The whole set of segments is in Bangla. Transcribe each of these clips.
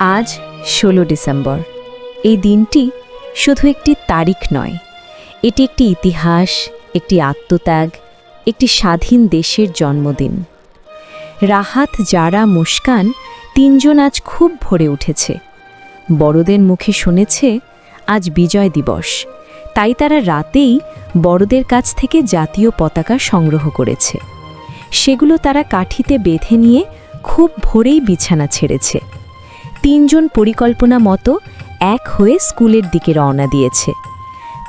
আজ ষোলো ডিসেম্বর। এই দিনটি শুধু একটি তারিখ নয়, এটি একটি ইতিহাস, একটি আত্মত্যাগ, একটি স্বাধীন দেশের জন্মদিন। রাহাত যারা মুস্কান তিনজন আজ খুব ভরে উঠেছে। বড়দের মুখে শুনেছে, আজ বিজয় দিবস। তাই তারা রাতেই বড়দের কাছ থেকে জাতীয় পতাকা সংগ্রহ করেছে। সেগুলো তারা কাঠিতে বেঁধে নিয়ে খুব ভোরেই বিছানা ছেড়েছে। তিনজন পরিকল্পনা মতো এক হয়ে স্কুলের দিকে রওনা দিয়েছে।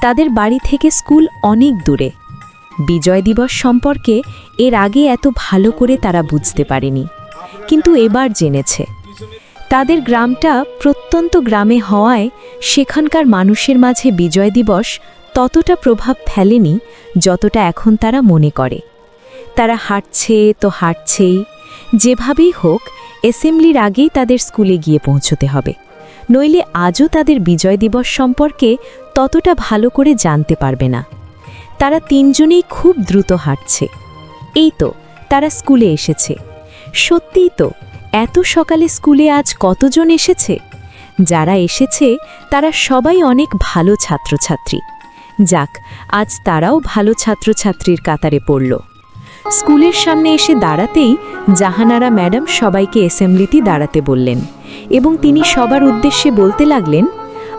তাদের বাড়ি থেকে স্কুল অনেক দূরে। বিজয় দিবস সম্পর্কে এর আগে এত ভালো করে তারা বুঝতে পারেনি, কিন্তু এবার জেনেছে। তাদের গ্রামটা প্রত্যন্ত গ্রামে হওয়ায় সেখানকার মানুষের মাঝে বিজয় দিবস ততটা প্রভাব ফেলেনি যতটা এখন তারা মনে করে। তারা হাঁটছে তো হাঁটছেই, যেভাবেই হোক অ্যাসেম্বলির আগেই তাদের স্কুলে গিয়ে পৌঁছতে হবে। নইলে আজও তাদের বিজয় দিবস সম্পর্কে ততটা ভালো করে জানতে পারবে না। তারা তিনজনেই খুব দ্রুত হাঁটছে। এই তো, তারা স্কুলে এসেছে। সত্যিই তো, এত সকালে স্কুলে আজ কতজন এসেছে? যারা এসেছে, তারা সবাই অনেক ভালো ছাত্রছাত্রী। যাক, আজ তারাও ভালো ছাত্রছাত্রীর কাতারে পড়ল। স্কুলের সামনে এসে দাঁড়াতেই জাহানারা ম্যাডাম সবাইকে অ্যাসেম্বলিতে দাঁড়াতে বললেন এবং তিনি সবার উদ্দেশ্যে বলতে লাগলেন,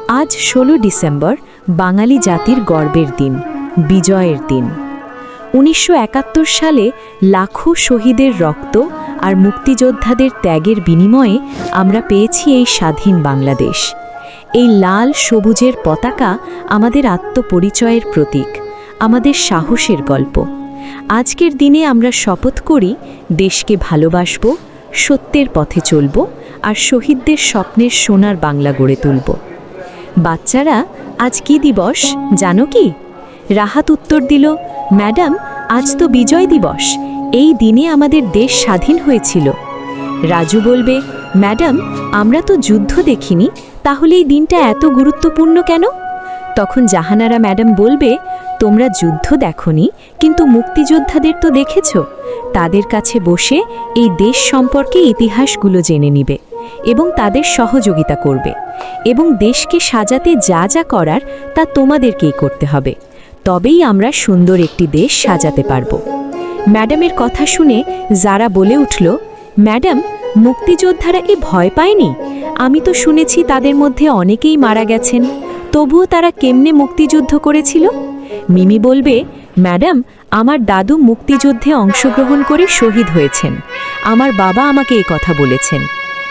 আজ ষোলো ডিসেম্বর, বাঙালি জাতির গর্বের দিন, বিজয়ের দিন। উনিশশো একাত্তর সালে লাখো শহীদের রক্ত আর মুক্তিযোদ্ধাদের ত্যাগের বিনিময়ে আমরা পেয়েছি এই স্বাধীন বাংলাদেশ। এই লাল সবুজের পতাকা আমাদের আত্মপরিচয়ের প্রতীক, আমাদের সাহসের গল্প। আজকের দিনে আমরা শপথ করি, দেশকে ভালোবাসব, সত্যের পথে চলব আর শহীদদের স্বপ্নের সোনার বাংলা গড়ে তুলব। বাচ্চারা, আজ কি দিবস জানো কি? রাহাত উত্তর দিল, ম্যাডাম, আজ তো বিজয় দিবস, এই দিনে আমাদের দেশ স্বাধীন হয়েছিল। রাজু বলবে, ম্যাডাম, আমরা তো যুদ্ধ দেখিনি, তাহলে এই দিনটা এত গুরুত্বপূর্ণ কেন? তখন জাহানারা ম্যাডাম বলবে তোমরা যুদ্ধ দেখনি, কিন্তু মুক্তিযোদ্ধাদের তো দেখেছ। তাদের কাছে বসে এই দেশ সম্পর্কে ইতিহাসগুলো জেনে নিবে এবং তাদের সহযোগিতা করবে এবং দেশকে সাজাতে যা যা করার তা তোমাদেরকেই করতে হবে। তবেই আমরা সুন্দর একটি দেশ সাজাতে পারব। ম্যাডামের কথা শুনে যারা বলে উঠল, ম্যাডাম, মুক্তিযোদ্ধারা কি ভয় পায়নি? আমি তো শুনেছি তাদের মধ্যে অনেকেই মারা গেছেন। তবুও তারা কেমনে মুক্তিযুদ্ধ করেছিল? মিমি বলবে, ম্যাডাম, আমার দাদু মুক্তিযুদ্ধে অংশগ্রহণ করে শহীদ হয়েছেন। আমার বাবা আমাকে এই কথা বলেছেন।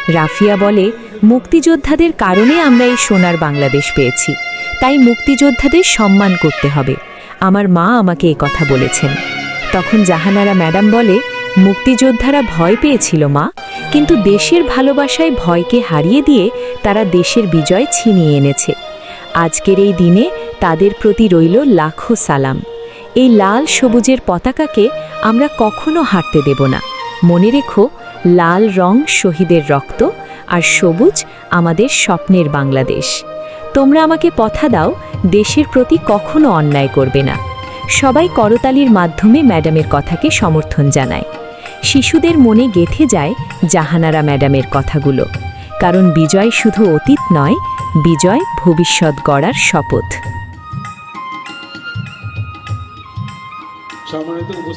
রাফিয়া বলে, মুক্তিযোদ্ধাদের কারণে আমরা এই সোনার বাংলাদেশ পেয়েছি। তাই মুক্তিযোদ্ধাদের সম্মান করতে হবে। আমার মা আমাকে এই কথা বলেছেন। তখন জাহানারা ম্যাডাম বলে, মুক্তিযোদ্ধারা ভয় পেয়েছিল, মা। কিন্তু দেশের ভালোবাসায় ভয়কে হারিয়ে দিয়ে তারা দেশের বিজয় ছিনিয়ে এনেছে। আজকের এই দিনে তাদের প্রতি রইল লাখো সালাম। এই লাল সবুজের পতাকাকে আমরা কখনো হারতে দেব না। মনে রেখো, লাল রং শহীদের রক্ত আর সবুজ আমাদের স্বপ্নের বাংলাদেশ। তোমরা আমাকে পথা দাও, দেশের প্রতি কখনো অন্যায় করবে না। সবাই করতালির মাধ্যমে ম্যাডামের কথাকে সমর্থন জানায়। শিশুদের মনে গেথে যায় জাহানারা ম্যাডামের কথাগুলো। কারণ বিজয় শুধু অতীত নয়, বিজয় ভবিষ্যৎ গড়ার শপথ। সম্মানিত উপস্থিত